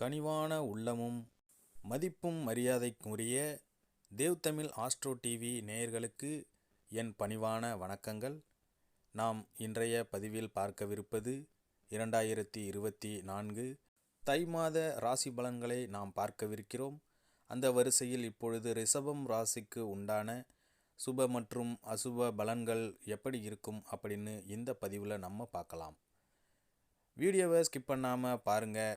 கனிவான உள்ளமும் மதிப்பும் மரியாதைக்குரிய தேவ் தமிழ் ஆஸ்ட்ரோ டிவி நேயர்களுக்கு என் பணிவான வணக்கங்கள். நாம் இன்றைய பதிவில் பார்க்கவிருப்பது இரண்டாயிரத்தி இருபத்தி நான்கு தை மாத ராசி பலன்களை நாம் பார்க்கவிருக்கிறோம். அந்த வரிசையில் இப்பொழுது ரிஷபம் ராசிக்கு உண்டான சுப மற்றும் அசுப பலன்கள் எப்படி இருக்கும் அப்படின்னு இந்த பதிவில் நம்ம பார்க்கலாம். வீடியோவை ஸ்கிப் பண்ணாமல் பாருங்கள்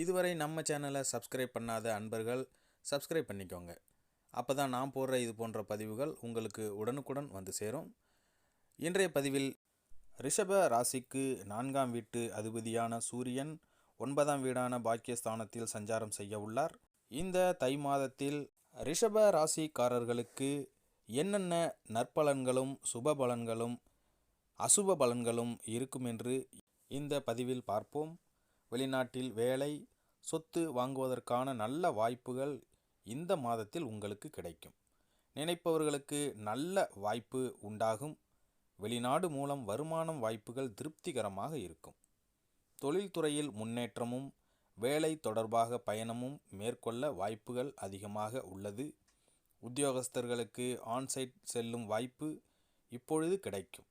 இதுவரை நம்ம சேனலை சப்ஸ்கிரைப் பண்ணாத அன்பர்கள் சப்ஸ்கிரைப் பண்ணிக்கோங்க. அப்போ தான் நான் போடுற இது போன்ற பதிவுகள் உங்களுக்கு உடனுக்குடன் வந்து சேரும். இன்றைய பதிவில் ரிஷப ராசிக்கு நான்காம் வீட்டு அதிபதியான சூரியன் ஒன்பதாம் வீடான பாக்கியஸ்தானத்தில் சஞ்சாரம் செய்ய உள்ளார். இந்த தை மாதத்தில் ரிஷப ராசிக்காரர்களுக்கு என்னென்ன நற்பலன்களும் சுப பலன்களும் அசுப பலன்களும் இருக்கும் என்று இந்த பதிவில் பார்ப்போம். வெளிநாட்டில் வேலை சொத்து வாங்குவதற்கான நல்ல வாய்ப்புகள் இந்த மாதத்தில் உங்களுக்கு கிடைக்கும். நினைப்பவர்களுக்கு நல்ல வாய்ப்பு உண்டாகும். வெளிநாடு மூலம் வருமானம் வாய்ப்புகள் திருப்திகரமாக இருக்கும். தொழில்துறையில் முன்னேற்றமும் வேலை தொடர்பாக பயணமும் மேற்கொள்ள வாய்ப்புகள் அதிகமாக உள்ளது. உத்தியோகஸ்தர்களுக்கு ஆன்சைட் செல்லும் வாய்ப்பு இப்பொழுது கிடைக்கும்.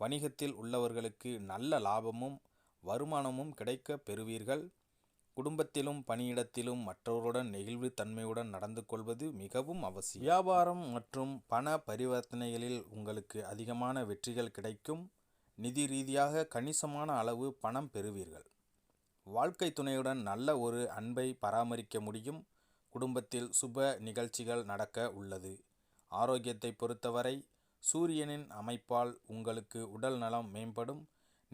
வணிகத்தில் உள்ளவர்களுக்கு நல்ல லாபமும் வருமானமும் கிடைக்க பெறுவீர்கள். குடும்பத்திலும் பணியிடத்திலும் மற்றவருடன் நெகிழ்வு தன்மையுடன் நடந்து கொள்வது மிகவும் அவசியம். வியாபாரம் மற்றும் பண பரிவர்த்தனைகளில் உங்களுக்கு அதிகமான வெற்றிகள் கிடைக்கும். நிதி ரீதியாக கணிசமான அளவு பணம் பெறுவீர்கள். வாழ்க்கை துணையுடன் நல்ல ஒரு அன்பை பராமரிக்க முடியும். குடும்பத்தில் சுப நிகழ்ச்சிகள் நடக்க உள்ளது. ஆரோக்கியத்தை பொறுத்தவரை சூரியனின் அமைப்பால் உங்களுக்கு உடல் நலம் மேம்படும்.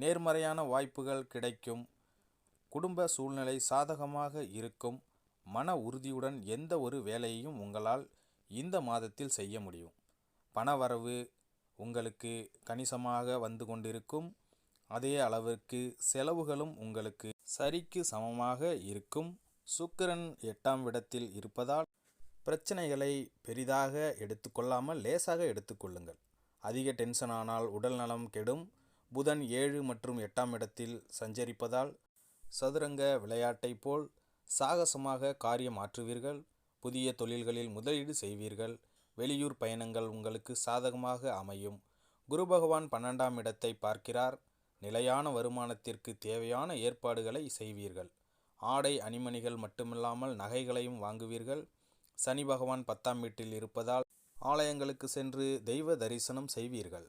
நேர்மறையான வாய்ப்புகள் கிடைக்கும். குடும்ப சூழ்நிலை சாதகமாக இருக்கும். மன உறுதியுடன் எந்த ஒரு வேலையையும் உங்களால் இந்த மாதத்தில் செய்ய முடியும். பணவரவு உங்களுக்கு கணிசமாக வந்து கொண்டிருக்கும். அதே அளவிற்கு செலவுகளும் உங்களுக்கு சரிக்கு சமமாக இருக்கும். சுக்கிரன் எட்டாம் இடத்தில் இருப்பதால் பிரச்சனைகளை பெரிதாக எடுத்துக்கொள்ளாமல் லேசாக எடுத்துக்கொள்ளுங்கள். அதிக டென்ஷன் ஆனால் உடல் நலம் கெடும். புதன் ஏழு மற்றும் எட்டாம் இடத்தில் சஞ்சரிப்பதால் சதுரங்க விளையாட்டைப் போல் சாகசமாக காரியம் ஆற்றுவீர்கள். புதிய தொழில்களில் முதலீடு செய்வீர்கள். வெளியூர் பயணங்கள் உங்களுக்கு சாதகமாக அமையும். குரு பகவான் பன்னெண்டாம் இடத்தை பார்க்கிறார். நிலையான வருமானத்திற்கு தேவையான ஏற்பாடுகளை செய்வீர்கள். ஆடை அணிமணிகள் மட்டுமில்லாமல் நகைகளையும் வாங்குவீர்கள். சனி பகவான் பத்தாம் வீட்டில் இருப்பதால் ஆலயங்களுக்கு சென்று தெய்வ தரிசனம் செய்வீர்கள்.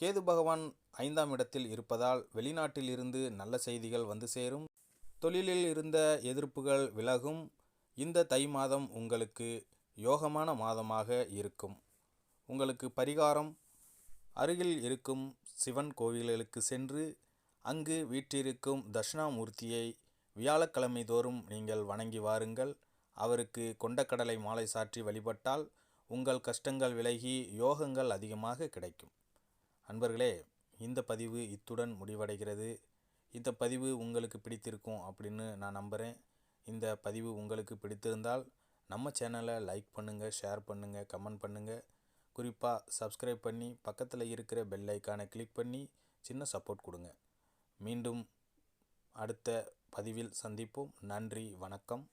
கேது பகவான் ஐந்தாம் இடத்தில் இருப்பதால் வெளிநாட்டில் இருந்து நல்ல செய்திகள் வந்து சேரும். தொழிலில் இருந்த எதிர்ப்புகள் விலகும். இந்த தை மாதம் உங்களுக்கு யோகமான மாதமாக இருக்கும். உங்களுக்கு பரிகாரம். அருகில் இருக்கும் சிவன் கோவில்களுக்கு சென்று அங்கு வீற்றிருக்கும் தட்சிணாமூர்த்தியை வியாழக்கிழமை தோறும் நீங்கள் வணங்கி வாருங்கள். அவருக்கு கொண்டக்கடலை மாலை சாற்றி வழிபட்டால் உங்கள் கஷ்டங்கள் விலகி யோகங்கள் அதிகமாக கிடைக்கும். அன்பர்களே இந்த பதிவு இத்துடன் முடிவடைகிறது. இந்த பதிவு உங்களுக்கு பிடித்திருக்கும் அப்படின்னு நான் நம்புகிறேன் இந்த பதிவு உங்களுக்கு பிடித்திருந்தால் நம்ம சேனலை லைக் பண்ணுங்கள் ஷேர் பண்ணுங்கள் கமெண்ட் பண்ணுங்கள் குறிப்பாக சப்ஸ்கிரைப் பண்ணி பக்கத்தில் இருக்கிற பெல் ஐக்கானை கிளிக் பண்ணி சின்ன சப்போர்ட் கொடுங்க. மீண்டும் அடுத்த பதிவில் சந்திப்போம். நன்றி வணக்கம்.